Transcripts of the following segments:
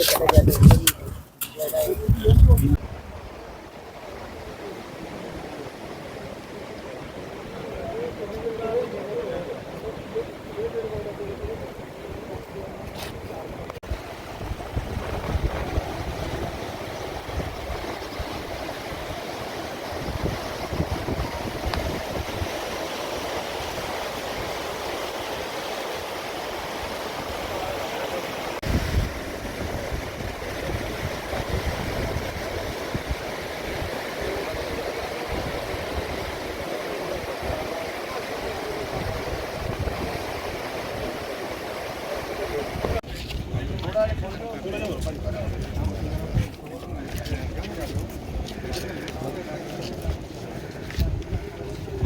really gonna get it.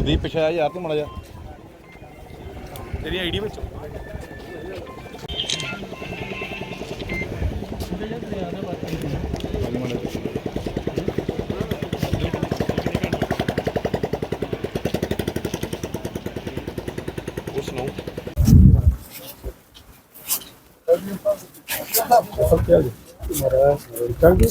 ਵੀ ਪਿਛਾ ਯਾਰ ਤੂੰ ਮੜਾ ਜਾ ਤੇਰੀ ਆਈਡੀ ਵਿੱਚ। ਉਸ ਨੂੰ ਸਭ ਨੂੰ ਅੱਗੇ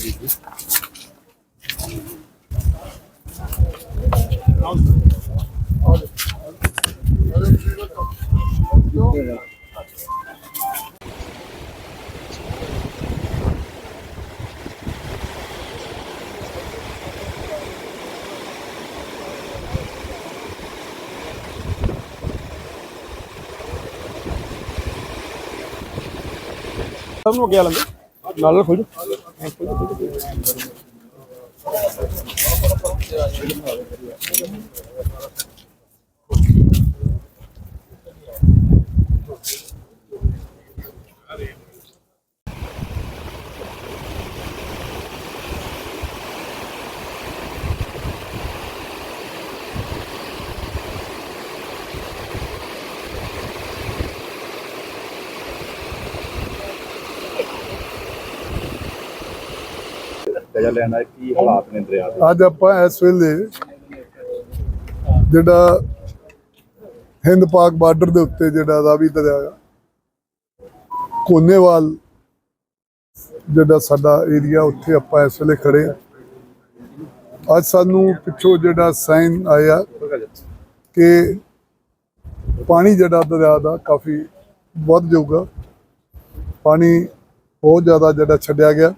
ਆ ਲੰਦੇ ਨਾਲ ਖੋਲ ਦਜਾ ਲੈਣਾ ਕੀ ਹਾਲਾਤ ਨੇ ਦਰਿਆ ਦੇ? ਅੱਜ ਆਪਾਂ ਇਸ ਵੇਲੇ ਜਿਹੜਾ ਹਿੰਦ ਪਾਕ ਬਾਰਡਰ ਦੇ ਉੱਤੇ ਜਿਹੜਾ ਰਾਵੀ ਦਰਿਆ ਆ, ਕੋਨੇਵਾਲ ਜਿਹੜਾ ਸਾਡਾ ਏਰੀਆ, ਉੱਥੇ ਆਪਾਂ ਇਸ ਵੇਲੇ ਖੜੇ ਆ। ਅੱਜ ਸਾਨੂੰ ਪਿੱਛੋਂ ਜਿਹੜਾ ਸਾਈਨ ਆਇਆ ਕਿ ਪਾਣੀ ਜਿਹੜਾ ਦਰਿਆ ਦਾ ਕਾਫੀ ਵੱਧ ਜਾਊਗਾ। ਪਾਣੀ ਬਹੁਤ ਜ਼ਿਆਦਾ ਜਿਹੜਾ ਛੱਡਿਆ ਗਿਆ।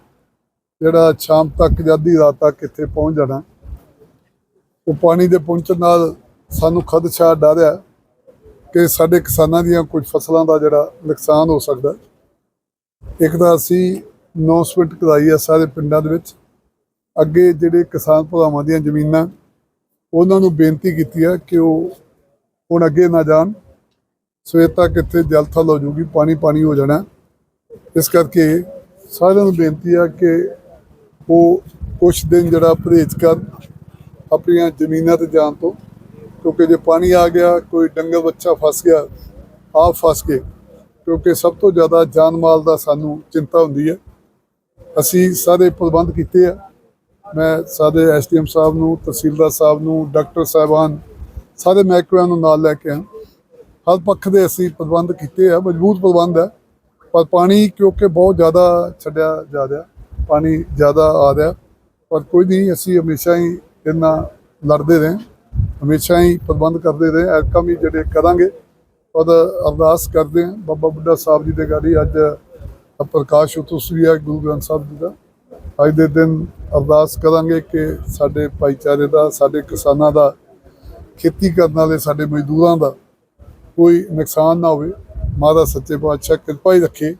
ਜਿਹੜਾ ਸ਼ਾਮ ਤੱਕ ਜਾਂ ਅੱਧੀ ਰਾਤ ਤੱਕ ਇੱਥੇ ਪਹੁੰਚ ਜਾਣਾ। ਉਹ ਪਾਣੀ ਦੇ ਪਹੁੰਚਣ ਨਾਲ ਸਾਨੂੰ ਖਦਸ਼ਾ ਡਰ ਹੈ ਕਿ ਸਾਡੇ ਕਿਸਾਨਾਂ ਦੀਆਂ ਕੁਝ ਫਸਲਾਂ ਦਾ ਜਿਹੜਾ ਨੁਕਸਾਨ ਹੋ ਸਕਦਾ ਇੱਕ ਤਾਂ ਅਸੀਂ ਅਨਾਉਂਸਮੈਂਟ ਕਰਾਈ ਆ ਸਾਰੇ ਪਿੰਡਾਂ ਦੇ ਵਿੱਚ। ਅੱਗੇ ਜਿਹੜੇ ਕਿਸਾਨ ਭਰਾਵਾਂ ਦੀਆਂ ਜ਼ਮੀਨਾਂ, ਉਹਨਾਂ ਨੂੰ ਬੇਨਤੀ ਕੀਤੀ ਆ ਕਿ ਉਹ ਹੁਣ ਅੱਗੇ ਨਾ ਜਾਣ। ਸਵੇਰ ਤੱਕ ਇੱਥੇ ਜਲ ਥਲ ਹੋ ਜੂਗੀ ਪਾਣੀ ਪਾਣੀ ਹੋ ਜਾਣਾ। ਇਸ ਕਰਕੇ ਸਾਰਿਆਂ ਨੂੰ ਬੇਨਤੀ ਆ ਕਿ ਉਹ ਕੁਛ ਦਿਨ ਜਿਹੜਾ ਪਰਹੇਜ਼ ਕਰਨ ਆਪਣੀਆਂ ਜ਼ਮੀਨਾਂ ਤੇ ਜਾਣ ਤੋਂ, ਕਿਉਂਕਿ ਜੇ ਪਾਣੀ ਆ ਗਿਆ, ਕੋਈ ਡੰਗਰ ਬੱਚਾ ਫਸ ਗਿਆ, ਆਪ ਫਸ ਗਏ, ਕਿਉਂਕਿ ਸਭ ਤੋਂ ਜ਼ਿਆਦਾ ਜਾਨ ਮਾਲ ਦਾ ਸਾਨੂੰ ਚਿੰਤਾ ਹੁੰਦੀ ਹੈ। ਅਸੀਂ ਸਾਰੇ ਪ੍ਰਬੰਧ ਕੀਤੇ ਆ। ਮੈਂ ਸਾਰੇ ਐਸਡੀਐਮ ਸਾਹਿਬ ਨੂੰ, ਤਹਿਸੀਲਦਾਰ ਸਾਹਿਬ ਨੂੰ, ਡਾਕਟਰ ਸਾਹਿਬਾਨ, ਸਾਰੇ ਮਹਿਕਮਿਆਂ ਨੂੰ ਨਾਲ ਲੈ ਕੇ ਆ ਹਰ ਪੱਖ ਦੇ ਅਸੀਂ ਪ੍ਰਬੰਧ ਕੀਤੇ ਆ, ਮਜ਼ਬੂਤ ਪ੍ਰਬੰਧ ਹੈ, ਪਰ ਪਾਣੀ ਕਿਉਂਕਿ ਬਹੁਤ ਜ਼ਿਆਦਾ ਛੱਡਿਆ ਜਾ ਰਿਹਾ। ਪਾਣੀ ਜ਼ਿਆਦਾ ਆ ਰਿਹਾ। ਪਰ ਕੋਈ ਨਹੀਂ, ਅਸੀਂ ਹਮੇਸ਼ਾ ਹੀ ਇਹਨਾਂ ਲੜਦੇ ਰਹੇ, ਹਮੇਸ਼ਾ ਹੀ ਪ੍ਰਬੰਧ ਕਰਦੇ ਰਹੇ ਐਰਕਾ ਵੀ ਜਿਹੜੇ ਕਰਾਂਗੇ। ਔਰ ਅਰਦਾਸ ਕਰਦੇ ਹਾਂ, ਬਾਬਾ ਬੁੱਢਾ ਸਾਹਿਬ ਜੀ ਦੇ ਗਾੜੀ ਅੱਜ ਪ੍ਰਕਾਸ਼ ਉਤਸਵ ਵੀ ਹੈ ਗੁਰੂ ਗ੍ਰੰਥ ਸਾਹਿਬ ਜੀ ਦਾ। ਅੱਜ ਦੇ ਦਿਨ ਅਰਦਾਸ ਕਰਾਂਗੇ ਕਿ ਸਾਡੇ ਭਾਈਚਾਰੇ ਦਾ, ਸਾਡੇ ਕਿਸਾਨਾਂ ਦਾ, ਖੇਤੀ ਕਰਨ ਵਾਲੇ ਸਾਡੇ ਮਜ਼ਦੂਰਾਂ ਦਾ ਕੋਈ ਨੁਕਸਾਨ ਨਾ ਹੋਵੇ। ਮਾਤਾ ਸੱਚੇ ਪਾਤਸ਼ਾਹ ਕਿਰਪਾ ਹੀ ਰੱਖੇ।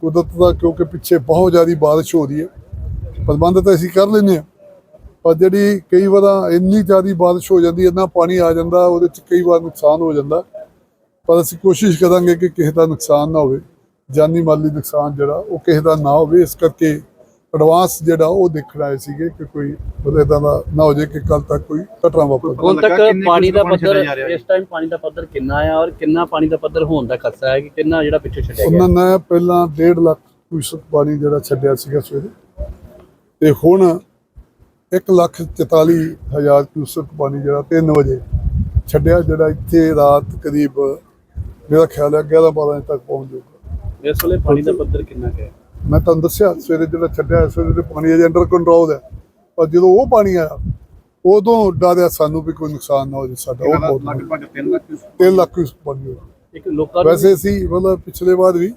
ਕੁਦਰਤ ਦਾ, ਕਿਉਂਕਿ ਪਿੱਛੇ ਬਹੁਤ ਜ਼ਿਆਦਾ ਬਾਰਿਸ਼ ਹੋ ਰਹੀ ਹੈ। ਪ੍ਰਬੰਧ ਤਾਂ ਅਸੀਂ ਕਰ ਲੈਂਦੇ ਹਾਂ, ਪਰ ਜਿਹੜੀ ਕਈ ਵਾਰ ਇੰਨੀ ਜ਼ਿਆਦਾ ਬਾਰਿਸ਼ ਹੋ ਜਾਂਦੀ ਇੰਨਾ ਪਾਣੀ ਆ ਜਾਂਦਾ, ਉਹਦੇ ਚ ਕਈ ਵਾਰ ਨੁਕਸਾਨ ਹੋ ਜਾਂਦਾ। ਪਰ ਅਸੀਂ ਕੋਸ਼ਿਸ਼ ਕਰਾਂਗੇ ਕਿ ਕਿਸੇ ਦਾ ਨੁਕਸਾਨ ਨਾ ਹੋਵੇ, ਜਾਨੀ ਮਾਲੀ ਨੁਕਸਾਨ ਜਿਹੜਾ, ਉਹ ਕਿਸੇ ਦਾ ਨਾ ਹੋਵੇ। ਇਸ ਕਰਕੇ ਐਡਵਾਂਸ ਜਿਹੜਾ ਉਹ ਦੇਖਣ ਆਏ ਸੀਗੇ ਕਿ ਕੋਈ ਇਦਾਂ ਦਾ ਨਾ ਹੋ ਜਾਏ ਕਿ ਕੱਲ ਤੱਕ ਕੋਈ ਘਟਨਾ ਵਾਪਰ ਹੁਣ ਤੱਕ ਪਾਣੀ ਦਾ ਪੱਧਰ ਇਸ ਟਾਈਮ ਪਾਣੀ ਦਾ ਪੱਧਰ ਕਿੰਨਾ ਹੈ ਔਰ ਕਿੰਨਾ ਪਾਣੀ ਦਾ ਪੱਧਰ ਹੋਣ ਦਾ ਖਤਰਾ ਹੈ ਕਿ ਕਿੰਨਾ ਜਿਹੜਾ ਪਿੱਛੇ ਛੱਡਿਆ ਗਿਆ। ਉਹਨਾਂ ਨੇ ਪਹਿਲਾਂ 1.5 ਲੱਖ ਕਿਊਸਕ ਪਾਣੀ ਜਿਹੜਾ ਛੱਡਿਆ ਸੀਗਾ ਸਵੇਰੇ। ਤੇ ਹੁਣ 1 ਲੱਖ 44 ਹਜ਼ਾਰ ਕਿਊਸਕ ਪਾਣੀ ਜਿਹੜਾ 3 ਵਜੇ ਛੱਡਿਆ ਜਿਹੜਾ ਇੱਥੇ ਰਾਤ ਕਰੀਬ ਮੇਰਾ ਖਿਆਲ ਹੈ 11 12 ਵਜੇ ਤੱਕ ਪਹੁੰਚ ਜਾਊਗਾ। ਇਸ ਵੇਲੇ ਪਾਣੀ ਦਾ ਪੱਧਰ ਕਿੰਨਾ ਹੈ? ਮੈਂ ਤੁਹਾਨੂੰ ਦੱਸਿਆ ਸਵੇਰੇ ਜਿਹੜਾ ਛੱਡਿਆ ਸਵੇਰੇ ਤੇ ਪਾਣੀ ਅਜੇ ਅੰਡਰ ਕੰਟਰੋਲ ਹੈ। ਪਰ ਜਦੋਂ ਉਹ ਪਾਣੀ ਆਇਆ ਉਦੋਂ ਡਰਿਆ ਸਾਨੂੰ ਵੀ ਕੋਈ ਨੁਕਸਾਨ ਨਾ ਹੋ ਜਾਵੇ ਸਾਡਾ ਉਹ ਬਹੁਤ ਲਗਭਗ 3 ਲੱਖ ਕਿਊਸੈਕ 3 ਲੱਖ ਕਿਊਸਕ ਪਾਣੀ ਹੋਇਆ। ਇੱਕ ਲੋਕਾਂ ਵੈਸੇ ਸੀ ਮਤਲਬ ਪਿਛਲੇ ਵਾਰ ਵੀ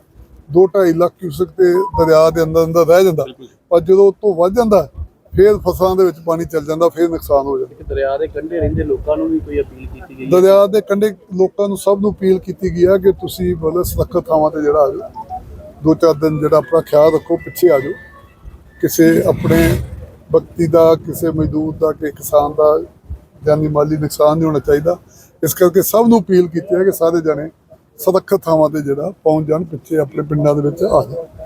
2.5 ਲੱਖ ਕਿਊਸਕ ਤੇ ਦਰਿਆ ਦੇ ਅੰਦਰ ਅੰਦਰ ਰਹਿ ਜਾਂਦਾ। ਪਰ ਜਦੋਂ ਉਤੋਂ ਵੱਧ ਜਾਂਦਾ ਫੇਰ ਫਸਲਾਂ ਦੇ ਵਿੱਚ ਪਾਣੀ ਚੱਲ ਜਾਂਦਾ ਫੇਰ ਨੁਕਸਾਨ ਹੋ ਜਾਂਦਾ। ਦਰਿਆ ਦੇ ਕੰਢੇ ਰਹਿੰਦੇ ਲੋਕਾਂ ਨੂੰ ਵੀ ਕੋਈ ਅਪੀਲ ਕੀਤੀ ਗਈ ਦਰਿਆ ਦੇ ਕੰਢੇ ਲੋਕਾਂ ਨੂੰ ਸਭ ਨੂੰ ਅਪੀਲ ਕੀਤੀ ਗਈ ਹੈ ਕਿ ਤੁਸੀਂ ਮਤਲਬ ਸੁਰੱਖਿਅਤ ਥਾਵਾਂ ਤੇ ਜਿਹੜਾ ਆ ਜਾਓ। ਦੋ ਚਾਰ ਦਿਨ ਜਿਹੜਾ ਆਪਣਾ ਖਿਆਲ ਰੱਖੋ, ਪਿੱਛੇ ਆ ਜਾਓ। ਕਿਸੇ ਆਪਣੇ ਵਿਅਕਤੀ ਦਾ, ਕਿਸੇ ਮਜ਼ਦੂਰ ਦਾ, ਕਿਸੇ ਕਿਸਾਨ ਦਾ ਜਾਨੀ ਮਾਲੀ ਨੁਕਸਾਨ ਨਹੀਂ ਹੋਣਾ ਚਾਹੀਦਾ। ਇਸ ਕਰਕੇ ਸਭ ਨੂੰ ਅਪੀਲ ਕੀਤੀ ਹੈ ਕਿ ਸਾਰੇ ਜਣੇ ਸੁਰੱਖਿਅਤ ਥਾਵਾਂ ਤੇ ਜਿਹੜਾ ਪਹੁੰਚ ਜਾਣ, ਪਿੱਛੇ ਆਪਣੇ ਪਿੰਡਾਂ ਦੇ ਵਿੱਚ ਆ ਜਾਣ।